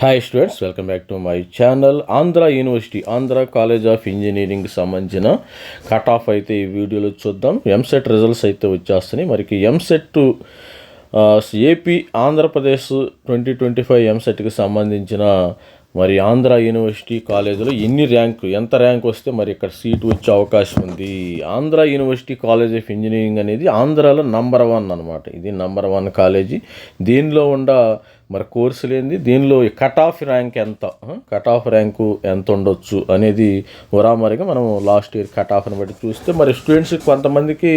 Hi students welcome back to my channel Andhra university Andhra college of ఇంజనీరింగ్కి సంబంధించిన cut off అయితే ఈ వీడియోలో చూద్దాం. ఎంసెట్ రిజల్ట్స్ అయితే వచ్చేస్తున్నాయి. మరికి EAMCET AP Andhra Pradesh twenty twenty five ఎంసెట్కి సంబంధించిన మరి ఆంధ్ర యూనివర్సిటీ కాలేజీలో ఎన్ని ర్యాంకు ఎంత ర్యాంక్ వస్తే మరి ఇక్కడ సీట్ వచ్చే అవకాశం ఉంది. Andhra university college of engineering అనేది ఆంధ్రాలో నంబర్ వన్ అనమాట ఇది నంబర్ వన్ కాలేజీ దీనిలో ఉండ మరి కోర్సులు ఏంది దీనిలో కట్ ఆఫ్ ర్యాంక్ ఎంత? కట్ ఆఫ్ ర్యాంకు ఎంత ఉండొచ్చు అనేది ఉరామరిగా మనం లాస్ట్ ఇయర్ కట్ ఆఫ్ని బట్టి చూస్తే మరి స్టూడెంట్స్ కొంతమందికి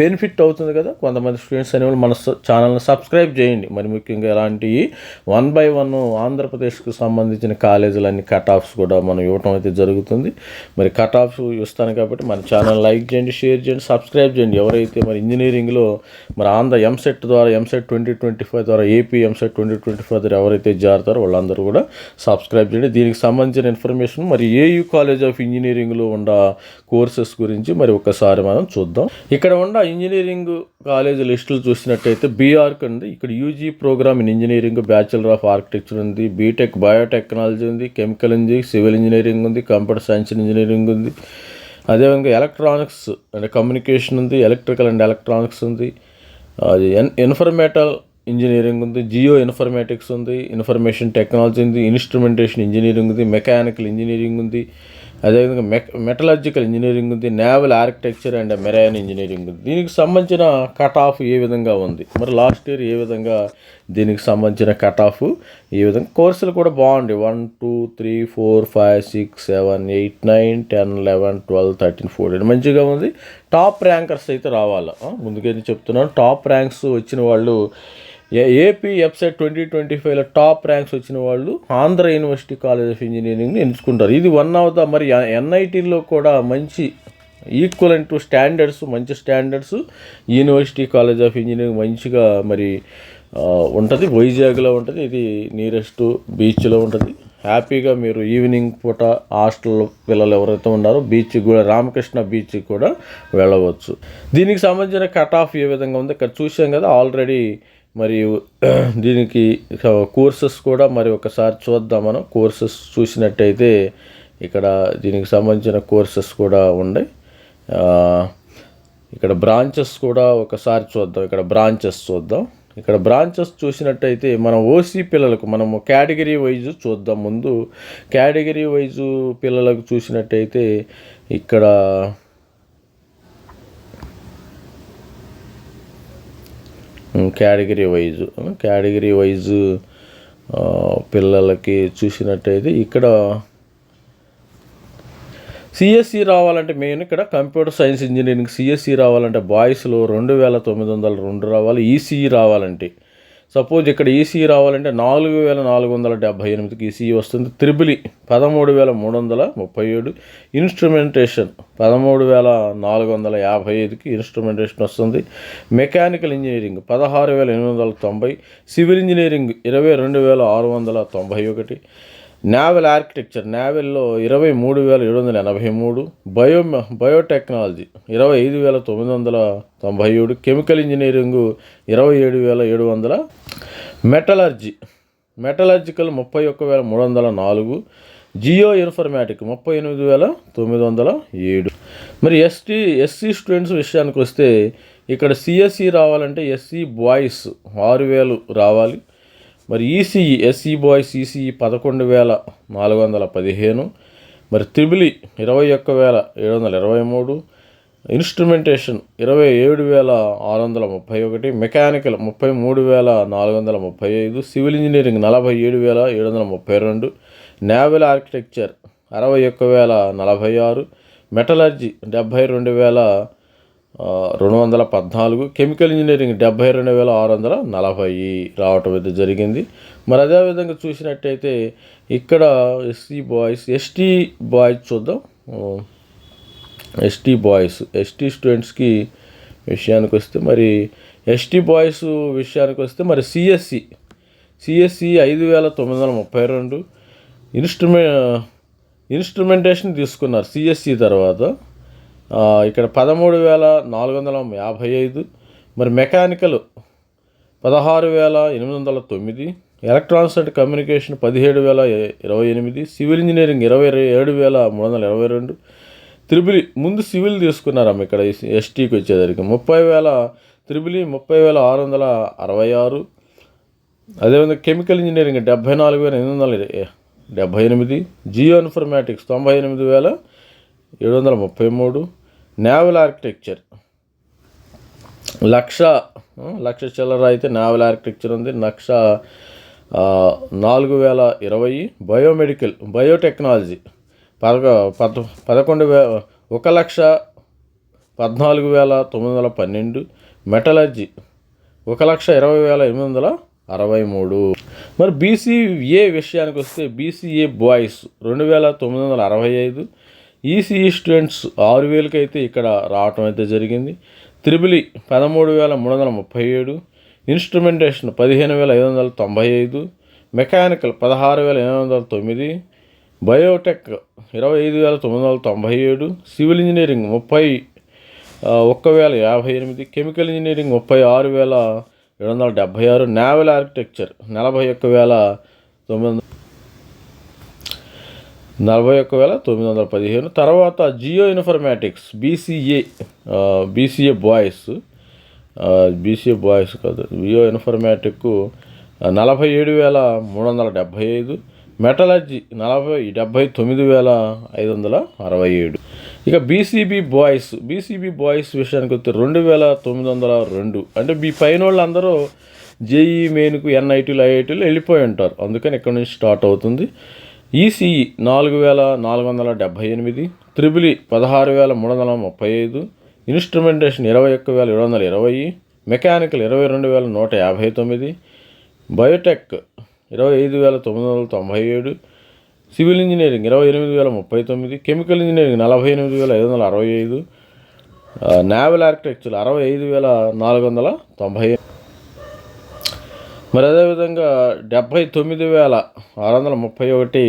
బెనిఫిట్ అవుతుంది కదా. కొంతమంది స్టూడెంట్స్ అనేవాళ్ళు మన ఛానల్ని సబ్స్క్రైబ్ చేయండి. మరి ముఖ్యంగా ఇలాంటివి వన్ బై వన్ ఆంధ్రప్రదేశ్కు సంబంధించిన కాలేజీలన్నీ కట్ ఆఫ్స్ కూడా మనం ఇవ్వటం అయితే జరుగుతుంది. మరి కట్ ఆఫ్స్ ఇస్తాను కాబట్టి మన ఛానల్ లైక్ చేయండి షేర్ చేయండి సబ్స్క్రైబ్ చేయండి. ఎవరైతే మరి ఇంజనీరింగ్లో మరి ఆంధ్ర ఎంసెట్ ద్వారా ఎంసెట్ ట్వంటీ ట్వంటీ ఫైవ్ ద్వారా AP EAMCET twenty twenty five ద్వారా ఎవరైతే జారుతారో వాళ్ళందరూ కూడా సబ్స్క్రైబ్ చేయండి. దీనికి సంబంధించిన ఇన్ఫర్మేషన్ మరి ఏయూ కాలేజ్ ఆఫ్ ఇంజనీరింగ్లో ఉన్న కోర్సెస్ గురించి మరి ఒకసారి మనం చూద్దాం. ఇక్కడ ఉన్న ఇంజనీరింగ్ కాలేజ్ లిస్టులు చూసినట్టయితే బీఆర్క్ ఉంది. ఇక్కడ UG program in engineering bachelor of architecture ఉంది. బీటెక్ బయోటెక్నాలజీ ఉంది. కెమికల్ ఇంజనీరింగ్ సివిల్ ఇంజనీరింగ్ ఉంది. కంప్యూటర్ సైన్స్ ఇంజనీరింగ్ ఉంది. అదేవిధంగా ఎలక్ట్రానిక్స్ అండ్ కమ్యూనికేషన్ ఉంది. ఎలక్ట్రికల్ అండ్ ఎలక్ట్రానిక్స్ ఉంది. అది ఎన్ ఇన్ఫర్మేటల్ ఇంజనీరింగ్ ఉంది జియో ఇన్ఫర్మేటిక్స్ ఉంది ఇన్ఫర్మేషన్ టెక్నాలజీ ఉంది ఇన్స్ట్రుమెంటేషన్ ఇంజనీరింగ్ ఉంది మెకానికల్ ఇంజనీరింగ్ ఉంది అదేవిధంగా మె మెటలాజికల్ ఇంజనీరింగ్ ఉంది naval architecture and marine engineering ఉంది. దీనికి సంబంధించిన కట్ ఆఫ్ ఏ విధంగా ఉంది? మరి లాస్ట్ ఇయర్ ఏ విధంగా దీనికి సంబంధించిన కట్ ఆఫ్ ఈ విధంగా? కోర్సులు కూడా బాగుంది one two three four five six seven eight nine ten eleven twelve thirteen fourteen మంచిగా ఉంది. టాప్ ర్యాంకర్స్ అయితే రావాలి? ముందుకైతే చెప్తున్నాను. టాప్ ర్యాంక్స్ వచ్చిన వాళ్ళు ఏపీ ఎఫ్సెట్ ట్వంటీ ట్వంటీ ఫైవ్లో టాప్ ర్యాంక్స్ వచ్చిన వాళ్ళు ఆంధ్ర యూనివర్సిటీ కాలేజ్ ఆఫ్ ఇంజనీరింగ్ని ఎంచుకుంటారు. ఇది వన్ ఆఫ్ ద మరి ఎన్ఐటీలో కూడా మంచి ఈక్వల్ టు స్టాండర్డ్స్ మంచి standards university college of engineering మంచిగా మరి ఉంటుంది. వైజాగ్లో ఉంటుంది. ఇది నియరెస్ట్ బీచ్లో ఉంటుంది. హ్యాపీగా మీరు ఈవినింగ్ పూట హాస్టల్ పిల్లలు ఎవరైతే ఉన్నారో బీచ్కి కూడా రామకృష్ణ బీచ్కి కూడా వెళ్ళవచ్చు. దీనికి సంబంధించిన కట్ ఆఫ్ ఏ విధంగా ఉంది ఇక్కడ చూసాం కదా. ఆల్రెడీ మరియు దీనికి కోర్సెస్ కూడా మరి ఒకసారి చూద్దాం మనం. కోర్సెస్ చూసినట్టయితే ఇక్కడ దీనికి సంబంధించిన కోర్సెస్ కూడా ఉన్నాయి. ఇక్కడ బ్రాంచెస్ కూడా ఒకసారి చూద్దాం. ఇక్కడ బ్రాంచెస్ చూద్దాం. ఇక్కడ బ్రాంచెస్ చూసినట్టయితే మనం ఓసీ పిల్లలకు మనము కేటగిరీ వైజ్ చూద్దాం ముందు. కేటగిరీ వైజు పిల్లలకు చూసినట్టయితే ఇక్కడ కేటగిరీ వైజ్ కేటగిరీ వైజ్ పిల్లలకి చూసినట్టయితే ఇక్కడ సిఎస్సి రావాలంటే మెయిన్ ఇక్కడ కంప్యూటర్ సైన్స్ ఇంజనీరింగ్ సిఎస్సి రావాలంటే బాయ్స్లో రెండు వేల తొమ్మిది వందల రెండు రావాలి. ఈసీఈ రావాలంటే. సపోజ్ ఇక్కడ ఈసీఈ రావాలంటే నాలుగు వేల నాలుగు వందల డెబ్భై ఎనిమిదికి ఈసీఈ వస్తుంది. త్రిబులి పదమూడు వేల మూడు వందల ముప్పై ఏడు. ఇన్స్ట్రుమెంటేషన్ పదమూడు వేల నాలుగు వందల యాభై ఐదుకి ఇన్స్ట్రుమెంటేషన్ వస్తుంది. మెకానికల్ ఇంజనీరింగ్ పదహారు వేల ఎనిమిది వందల తొంభై. సివిల్ ఇంజనీరింగ్ ఇరవై రెండు వేల ఆరు వందల తొంభై ఒకటి. నావెల్ ఆర్కిటెక్చర్ నావెల్లో ఇరవై మూడు వేల ఏడు వందల ఎనభై మూడు బయో బయోటెక్నాలజీ ఇరవై ఐదు వేల తొమ్మిది వందల తొంభై ఏడు కెమికల్ ఇంజనీరింగు ఇరవై ఏడు వేల ఏడు వందల మెటలర్జీ మెటలర్జికల్ ముప్పై ఒక్క వేల మూడు వందల నాలుగు జియో ఇన్ఫర్మాటిక్ ముప్పై ఎనిమిది వేల తొమ్మిది వందల ఏడు. మరి ఎస్టీ ఎస్సీ స్టూడెంట్స్ విషయానికి వస్తే ఇక్కడ సిఎస్సి రావాలంటే ఎస్సీ బాయ్స్ ఆరు వేలు రావాలి. మరి ఈసీఈ ఎస్సీ బాయ్స్ ఈసీఈ పదకొండు వేల నాలుగు వందల పదిహేను మరి త్రిబులి ఇరవై ఒక్క వేల ఏడు వందల ఇరవై మూడు ఇన్స్ట్రుమెంటేషన్ ఇరవై ఏడు వేల ఆరు వందల ముప్పై ఒకటి మెకానికల్ ముప్పై మూడు వేల నాలుగు వందల ముప్పై ఐదు సివిల్ ఇంజనీరింగ్ నలభై ఏడు వేల ఏడు వందల ముప్పై రెండు నేవల్ ఆర్కిటెక్చర్ అరవై ఒక్క వేల నలభై ఆరు మెటలర్జీ డెబ్భై రెండు వేల రెండు వందల పద్నాలుగు కెమికల్ ఇంజనీరింగ్ డెబ్బై రెండు వేల ఆరు వందల నలభై రావటం అయితే జరిగింది. మరి అదేవిధంగా చూసినట్టయితే ఇక్కడ ఎస్సీ బాయ్స్ ఎస్టీ బాయ్స్ చూద్దాం. ఎస్టీ బాయ్స్ ఎస్టీ స్టూడెంట్స్కి విషయానికి వస్తే మరి ఎస్టీ బాయ్స్ విషయానికి వస్తే మరి సిఎస్సి సిఎస్సి ఐదు వేల తొమ్మిది వందల ముప్పై రెండు ఇన్స్ట్రుమె ఇన్స్ట్రుమెంటేషన్ తీసుకున్నారు సిఎస్సి తర్వాత. ఇక్కడ పదమూడు వేల నాలుగు వందల యాభై ఐదు. మరి మెకానికల్ పదహారు వేల ఎనిమిది వందల తొమ్మిది. ఎలక్ట్రానిక్స్ అండ్ కమ్యూనికేషన్ పదిహేడు వేల ఇరవై ఎనిమిది. సివిల్ ఇంజనీరింగ్ ఇరవై ఏడు వేల మూడు వందల ఇరవై రెండు. త్రిబులి ముందు సివిల్ తీసుకున్నారమ్మ ఇక్కడ ఎస్టీకి వచ్చేసరికి. ముప్పై వేల త్రిబులి ముప్పై వేల ఆరు వందల అరవై ఆరు. అదేవిధంగా కెమికల్ ఇంజనీరింగ్ డెబ్బై నాలుగు వేల ఎనిమిది వందల డెబ్బై ఎనిమిది. జియో ఇన్ఫర్మాటిక్స్ తొంభై ఎనిమిది వేల ఏడు వందల ముప్పై మూడు. నేవల్ ఆర్కిటెక్చర్ లక్ష లక్ష చిల్లర అయితే నావల్ ఆర్కిటెక్చర్ ఉంది. లక్ష నాలుగు వేల ఇరవై బయోమెడికల్ బయోటెక్నాలజీ పదకొ పద పదకొండు వే ఒక లక్ష పద్నాలుగు వేల తొమ్మిది వందల పన్నెండు. మెటలర్జీ ఒక లక్ష ఇరవై వేల ఎనిమిది వందల అరవై మూడు. మరి బీసీఏ విషయానికి వస్తే బీసీఏ బాయ్స్ రెండు వేల తొమ్మిది వందల అరవై ఐదు. ఈసీఈ స్టూడెంట్స్ ఆరు వేలకి అయితే ఇక్కడ రావటం అయితే జరిగింది. త్రిబులి పదమూడు వేల మూడు వందల ముప్పై ఏడు ఇన్స్ట్రుమెంటేషన్ పదిహేను వేల ఐదు వందల తొంభై ఐదు మెకానికల్ పదహారు వేల ఎనిమిది వందల తొమ్మిది బయోటెక్ ఇరవై ఐదు వేల తొమ్మిది వందల తొంభై ఏడు సివిల్ ఇంజనీరింగ్ ముప్పై ఒక్క వేల యాభై ఎనిమిది కెమికల్ ఇంజనీరింగ్ ముప్పై ఆరు వేల ఏడు వందల డెబ్భై ఆరు నావల్ ఆర్కిటెక్చర్ నలభై ఒక్క వేల తొమ్మిది వందల నలభై ఒక్క వేల తొమ్మిది వందల పదిహేను. తర్వాత geo informatics BCA BCA boys BCA boys కాదు జియో ఇన్ఫర్మాటిక్ నలభై ఏడు వేల మూడు వందల డెబ్భై ఐదు. మెటలజీ నలభై డెబ్భై తొమ్మిది వేల ఐదు వందల అరవై ఏడు. ఇక బీసీబీ బాయ్స్ బీసీబీ బాయ్స్ విషయానికి వస్తే రెండు వేల తొమ్మిది వందల రెండు. అంటే మీ పైన వాళ్ళందరూ జేఈ మెయిన్కు ఎన్ఐటీలు ఐఐటీలు వెళ్ళిపోయి ఉంటారు. అందుకని ఇక్కడ నుంచి స్టార్ట్ అవుతుంది. ఈసీఈ నాలుగు వేల నాలుగు వందల డెబ్భై ఎనిమిది త్రిబులి పదహారు వేల మూడు వందల ముప్పై ఐదు ఇన్స్ట్రుమెంటేషన్ ఇరవై ఒక్క వేల ఏడు వందల ఇరవై మెకానికల్ ఇరవై రెండు వేల నూట యాభై తొమ్మిది బయోటెక్ ఇరవై ఐదు వేల తొమ్మిది వందల తొంభై ఏడు సివిల్ ఇంజనీరింగ్ ఇరవై ఎనిమిది వేల ముప్పై తొమ్మిది కెమికల్ ఇంజనీరింగ్ నలభై ఎనిమిది వేల ఐదు వందల అరవై ఐదు నావల్ ఆర్కిటెక్చర్ అరవై ఐదు వేల నాలుగు వందల తొంభై మరి అదేవిధంగా డెబ్భై తొమ్మిది వేల ఆరు వందల ముప్పై ఒకటి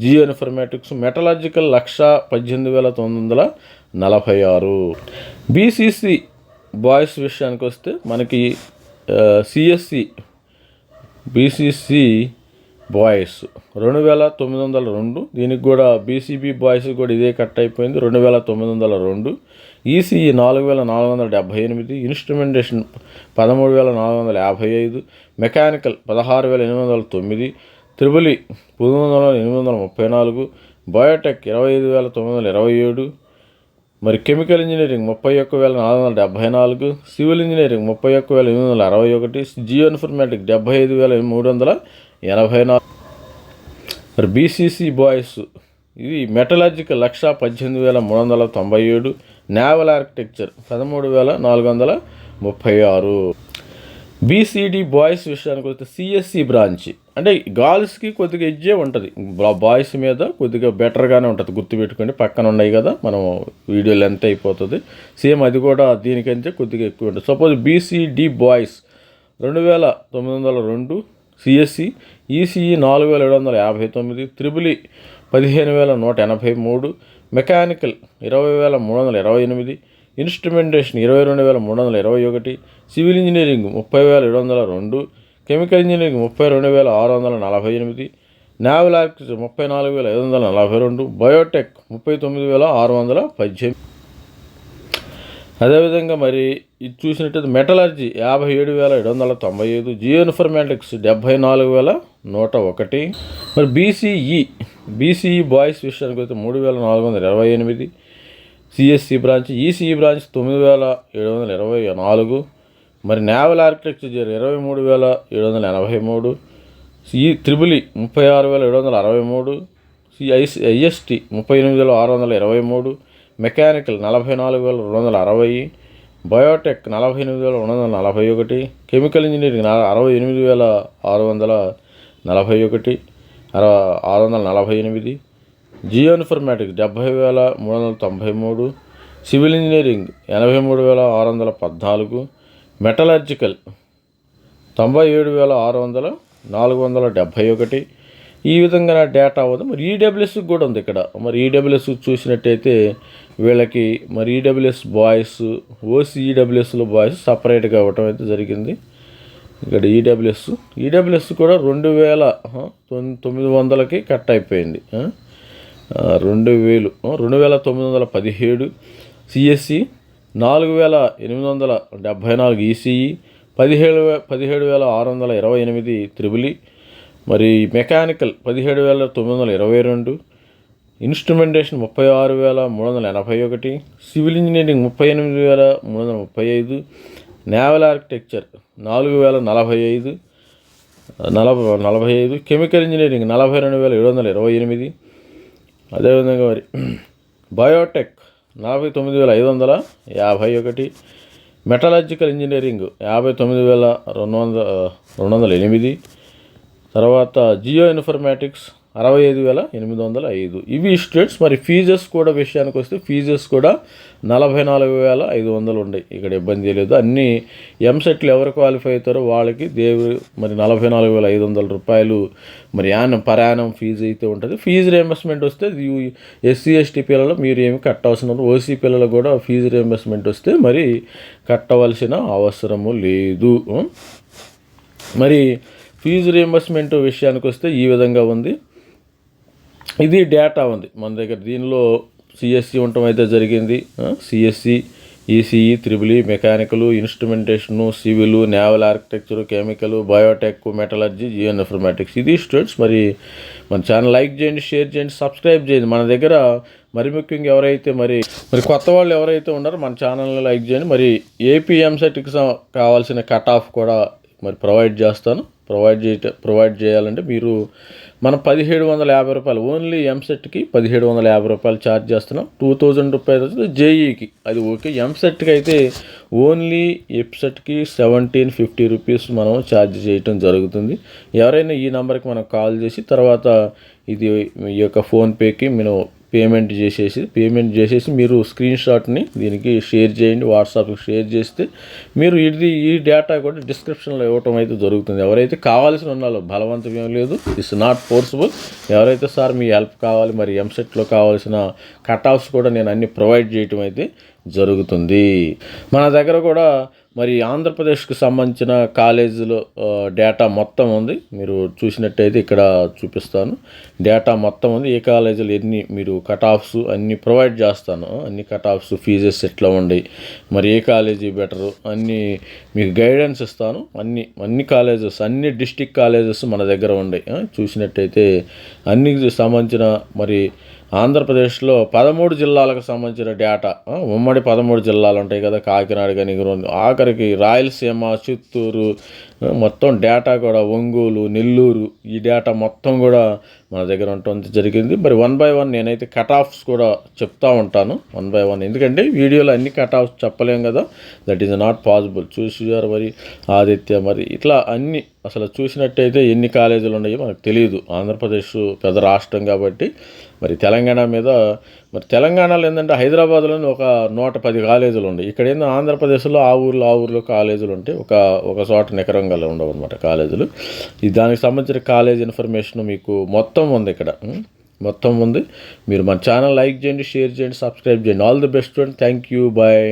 జియో ఇన్ఫర్మేటిక్స్ మెటలాజికల్ లక్ష పద్దెనిమిది వేల తొమ్మిది వందల నలభై ఆరు. బీసీసీ బాయ్స్ విషయానికి వస్తే మనకి సిఎస్సి బీసీసీ బాయ్స్ రెండు వేల తొమ్మిది వందల రెండు. దీనికి కూడా బీసీబీ బాయ్స్ కూడా ఇదే కట్ అయిపోయింది రెండు వేల తొమ్మిది వందల రెండు. ఈసీఈ నాలుగు వేల నాలుగు వందల డెబ్భై ఎనిమిది ఇన్స్ట్రుమెంటేషన్ పదమూడు వేల నాలుగు వందల యాభై ఐదు మెకానికల్ పదహారు వేల ఎనిమిది వందల తొమ్మిది త్రిబులి పంతొమ్మిది వందల ఎనిమిది వందల ముప్పై నాలుగు బయోటెక్ ఇరవై ఐదు వేల తొమ్మిది వందల ఇరవై ఏడు మరి కెమికల్ ఇంజనీరింగ్ ముప్పై ఒక్క వేల నాలుగు వందల డెబ్బై నాలుగు సివిల్ ఇంజనీరింగ్ ముప్పై ఒక్క వేల ఎనిమిది వందల అరవై ఒకటి జియో ఇన్ఫర్మేటిక్ డెబ్బై ఐదు వేల మూడు వందల ఎనభై నాలుగు. మరి బీసీసీ బాయ్స్ ఇది మెటలాజికల్ లక్ష పద్దెనిమిది వేల మూడు వందల తొంభై ఏడు నావల్ ఆర్కిటెక్చర్ పదమూడు వేల నాలుగు వందల ముప్పై ఆరు. బీసీడీ బాయ్స్ విషయానికి వస్తే సిఎస్సి బ్రాంచ్ అంటే గర్ల్స్కి కొద్దిగా ఎడ్జే ఉంటుంది. బాయ్స్ మీద కొద్దిగా బెటర్గానే ఉంటుంది. గుర్తుపెట్టుకోండి పక్కన ఉన్నాయి కదా మనం వీడియో లెంత్ అయిపోతుంది. సేమ్ అది కూడా దీనికంటే కొద్దిగా ఎక్కువ ఉంటుంది. సపోజ్ బీసీడీ బాయ్స్ రెండు వేల తొమ్మిది వందల రెండు సిఎస్సి ఈసీఈ నాలుగు వేల ఏడు వందల యాభై తొమ్మిది త్రిబులి పదిహేను వేల నూట ఎనభై మూడు మెకానికల్ ఇరవై వేల మూడు వందల ఇరవై ఎనిమిది ఇన్స్ట్రుమెంటేషన్ ఇరవై రెండు వేల మూడు వందల ఇరవై ఒకటి సివిల్ ఇంజనీరింగ్ ముప్పై వేల ఏడు వందల రెండు కెమికల్ ఇంజనీరింగ్ ముప్పై రెండు వేల ఆరు వందల నలభై ఎనిమిది నావల్ ఆర్కిటెక్చర్ ముప్పై నాలుగు వేల ఐదు వందల నలభై రెండు బయోటెక్ ముప్పై తొమ్మిది వేల ఆరు వందల పద్దెనిమిది. అదేవిధంగా మరి ఇది చూసినట్టయితే మెటలర్జీ యాభై ఏడు వేల ఏడు వందల తొంభై ఐదు జియో ఇన్ఫర్మాటిక్స్ డెబ్భై నాలుగు వేల నూట ఒకటి మరి బీసీఈ బీసీఈ బాయ్స్ విషయానికి అయితే మూడు వేల నాలుగు వందల ఇరవై ఎనిమిది సిఎస్సి బ్రాంచ్ ఈసీఈ బ్రాంచ్ తొమ్మిది వేల ఏడు వందల ఇరవై నాలుగు మరి నేవల్ ఆర్కిటెక్చర్ ఇరవై మూడు వేల ఏడు వందల ఎనభై మూడు సి త్రిబులి ముప్పై ఆరు వేల ఏడు వందల అరవై మూడు సిఐసి ఐఎస్టి ముప్పై ఎనిమిది వేల ఆరు వందల ఇరవై మూడు మెకానికల్ నలభై నాలుగు వేల రెండు వందల అరవై బయోటెక్ నలభై ఎనిమిది వేల రెండు వందల నలభై ఒకటి కెమికల్ ఇంజనీరింగ్ అరవై ఎనిమిది వేల ఆరు వందల నలభై ఒకటి అర ఆరు వందల నలభై ఎనిమిది జియో ఇన్ఫర్మాటిక్స్ డెబ్భై వేల మూడు వందల తొంభై మూడు సివిల్ ఇంజనీరింగ్ ఎనభై మూడు వేల ఆరు వందల పద్నాలుగు మెటలర్జికల్ తొంభై ఏడు వేల ఆరు వందల నాలుగు వందల డెబ్భై ఒకటి ఈ విధంగా నా డేటా అవ్వదు. మరి ఈడబ్ల్యూఎస్ కూడా ఉంది ఇక్కడ. మరి ఈడబ్ల్యూఎస్ చూసినట్టయితే వీళ్ళకి మరి ఈడబ్ల్యూఎస్ బాయ్స్ ఓసీఈడబ్ల్యూఎస్లో బాయ్స్ సపరేట్గా అవ్వటం అయితే జరిగింది. ఇక్కడ ఈడబ్ల్యూఎస్ ఈడబ్ల్యూఎస్ కూడా రెండు వేల తొమ్మిది వందలకి కట్ అయిపోయింది. రెండు వేలు రెండు వేల తొమ్మిది వందల పదిహేడు సిఎస్సి నాలుగు వేల ఎనిమిది వందల డెబ్భై నాలుగు ఈసీఈ పదిహేడు వే పదిహేడు వేల ఆరు వందల ఇరవై ఎనిమిది త్రిబులి మరి మెకానికల్ పదిహేడు వేల తొమ్మిది వందల ఇరవై రెండు ఇన్స్ట్రుమెంటేషన్ ముప్పై ఆరు వేల మూడు వందల ఎనభై ఒకటి సివిల్ ఇంజనీరింగ్ ముప్పై ఎనిమిది వేల మూడు వందల ముప్పై ఐదు నేవల్ ఆర్కిటెక్చర్ నాలుగు వేల నలభై ఐదు నలభై నలభై ఐదు కెమికల్ ఇంజనీరింగ్ నలభై రెండు వేల ఏడు వందల ఇరవై ఎనిమిది. అదేవిధంగా మరి బయోటెక్ నలభై తొమ్మిది వేల ఐదు వందల యాభై ఒకటి మెటలాజికల్ ఇంజనీరింగ్ యాభై తొమ్మిది వేల రెండు వందల రెండు వందల ఎనిమిది తర్వాత జియో ఇన్ఫర్మేటిక్స్ అరవై ఐదు వేల ఎనిమిది వందల ఐదు. ఇవి స్టేట్స్ మరి ఫీజెస్ కూడా విషయానికి వస్తే ఫీజెస్ కూడా నలభై నాలుగు వేల ఐదు వందలు ఉన్నాయి ఇక్కడ ఇబ్బంది లేదు. అన్ని ఎంసెట్లు ఎవరు క్వాలిఫై అవుతారో వాళ్ళకి దేవు మరి నలభై నాలుగు వేల ఐదు వందల రూపాయలు మరి యానం పరాయాణం ఫీజు అయితే ఉంటుంది. ఫీజు రియంబర్స్మెంట్ వస్తే ఎస్సీ ఎస్టీ పిల్లలు మీరు ఏమి కట్టవలసిన ఓసీ పిల్లలు కూడా ఫీజు రియంబర్స్మెంట్ వస్తే మరి కట్టవలసిన అవసరము లేదు. మరి ఫీజు రియంబర్స్మెంట్ విషయానికి వస్తే ఈ విధంగా ఉంది. ఇది డేటా ఉంది. మన దగ్గర దీనిలో సిఎస్సి ఉండటం అయితే జరిగింది. CSE ECE triple E mechanical instrumentation civil naval architecture chemical biotech metallurgy geo informatics. ఇది స్టూడెంట్స్ మరి మన ఛానల్ లైక్ చేయండి షేర్ చేయండి సబ్స్క్రైబ్ చేయండి. మన దగ్గర మరి ముఖ్యంగా ఎవరైతే మరి మరి కొత్త వాళ్ళు ఎవరైతే ఉన్నారో మన ఛానల్ని లైక్ చేయండి. మరి ఏపీ ఎంసెట్కి కావాల్సిన కట్ ఆఫ్ కూడా మరి ప్రొవైడ్ చేస్తాను. ప్రొవైడ్ చేయ ప్రొవైడ్ చేయాలంటే మీరు మనం పదిహేడు వందల యాభై రూపాయలు ఓన్లీ ఎంసెట్కి పదిహేడు వందల యాభై రూపాయలు ఛార్జ్ చేస్తున్నాం. టూ థౌజండ్ రూపాయలు వచ్చి జేఈకి అది ఓకే ఎంసెట్కి అయితే ఓన్లీ ఎప్సెట్కి సెవెంటీన్ ఫిఫ్టీ రూపీస్ మనం ఛార్జ్ చేయటం జరుగుతుంది. ఎవరైనా ఈ నెంబర్కి మనం కాల్ చేసి తర్వాత ఇది ఈ యొక్క ఫోన్పేకి మీరు పేమెంట్ చేసేసి పేమెంట్ చేసేసి మీరు స్క్రీన్ షాట్ని దీనికి షేర్ చేయండి వాట్సాప్కి షేర్ చేస్తే మీరు ఇది ఈ డేటా కూడా డిస్క్రిప్షన్లో ఇవ్వటం అయితే జరుగుతుంది. ఎవరైతే కావాల్సిన ఉన్నారో బలవంతం ఏం లేదు ఇట్స్ నాట్ ఫోర్స్ఫుల్ ఎవరైతే సార్ మీ హెల్ప్ కావాలి మరి ఎంసెట్లో కావాల్సిన కట్ ఆఫ్స్ కూడా నేను అన్ని ప్రొవైడ్ చేయటం అయితే జరుగుతుంది. మన దగ్గర కూడా మరి ఆంధ్రప్రదేశ్కు సంబంధించిన కాలేజీలో డేటా మొత్తం ఉంది. మీరు చూసినట్టయితే ఇక్కడ చూపిస్తాను. డేటా మొత్తం ఉంది. ఏ కాలేజీలు ఎన్ని మీరు కట్ ఆఫ్స్ అన్ని ప్రొవైడ్ చేస్తాను. అన్ని కట్ ఆఫ్స్ ఫీజెస్ ఎట్లా ఉన్నాయి మరి ఏ కాలేజీ బెటరు అన్ని మీకు గైడెన్స్ ఇస్తాను. అన్ని అన్ని కాలేజెస్ అన్ని డిస్టిక్ కాలేజెస్ మన దగ్గర ఉన్నాయి చూసినట్టయితే అన్ని సంబంధించిన మరి ఆంధ్రప్రదేశ్లో పదమూడు జిల్లాలకు సంబంధించిన డేటా ఉమ్మడి పదమూడు జిల్లాలు ఉంటాయి కదా కాకినాడ కానీ ఆఖరికి రాయలసీమ చిత్తూరు మొత్తం డేటా కూడా ఒంగోలు నెల్లూరు ఈ డేటా మొత్తం కూడా మన దగ్గర ఉండటం జరిగింది. మరి వన్ బై వన్ నేనైతే కట్ ఆఫ్స్ కూడా చెప్తా ఉంటాను. వన్ బై వన్ ఎందుకంటే వీడియోలో అన్ని కట్ ఆఫ్స్ చెప్పలేం కదా. దట్ ఈజ్ నాట్ పాసిబుల్ చూసారు మరి ఆదిత్య మరి ఇట్లా అన్ని అసలు చూసినట్టయితే ఎన్ని కాలేజీలు ఉన్నాయో మనకు తెలియదు. ఆంధ్రప్రదేశ్ పెద్ద రాష్ట్రం కాబట్టి మరి తెలంగాణ మీద మరి తెలంగాణలో ఏంటంటే హైదరాబాద్లోని ఒక నూట పది కాలేజీలు ఉన్నాయి. ఇక్కడ ఏందో ఆంధ్రప్రదేశ్లో ఆ ఊర్లో ఆ ఊర్లో కాలేజీలు ఉంటాయి ఒక ఒక చోట నికరంగా ఉండవు అనమాట కాలేజీలు దానికి సంబంధించిన కాలేజ్ ఇన్ఫర్మేషన్ మీకు మొత్తం ఉంది ఇక్కడ. మొత్తం ఉంది. మీరు మన ఛానల్ లైక్ చేయండి షేర్ చేయండి సబ్స్క్రైబ్ చేయండి. All the best and thank you bye